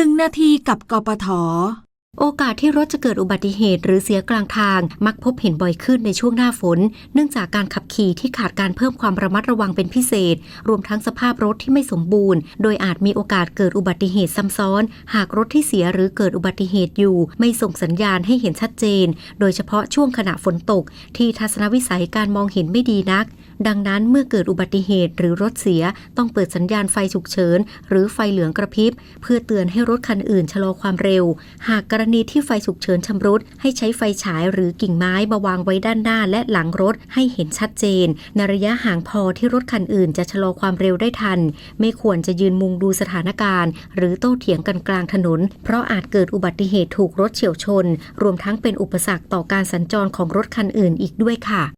หนึ่งนาทีกับกปท โอกาสที่รถจะเกิดอุบัติเหตุหรือเสียกลางทาง มักพบเห็นบ่อยขึ้นในช่วงหน้าฝน เนื่องจากการขับขี่ที่ขาดการเพิ่มความระมัดระวังเป็นพิเศษ รวมทั้งสภาพรถที่ไม่สมบูรณ์ โดยอาจมีโอกาสเกิดอุบัติเหตุซ้ำซ้อน หากรถที่เสียหรือเกิดอุบัติเหตุอยู่ ไม่ส่งสัญญาณให้เห็นชัดเจน โดยเฉพาะช่วงขณะฝนตก ที่ทัศนวิสัยการมองเห็นไม่ดีนัก ดังนั้นเมื่อเกิดอุบัติเหตุหรือรถเสียต้องเปิดสัญญาณไฟฉุกเฉิน หรือไฟเหลืองกระพริบ เพื่อเตือนให้รถคันอื่นชะลอความเร็ว หากกรณีที่ไฟฉุกเฉินชำรุด ให้ใช้ไฟฉายหรือกิ่งไม้มาวางไว้ด้านหน้าและหลังรถให้เห็นชัดเจน ในระยะห่างพอที่รถคันอื่นจะชะลอความเร็วได้ทัน ไม่ควรจะยืนมุงดูสถานการณ์ หรือโต้เถียงกันกลางถนน เพราะอาจเกิดอุบัติเหตุถูกรถเฉียวชน รวมทั้งเป็นอุปสรรคต่อการสัญจรของรถคันอื่นอีกด้วยค่ะ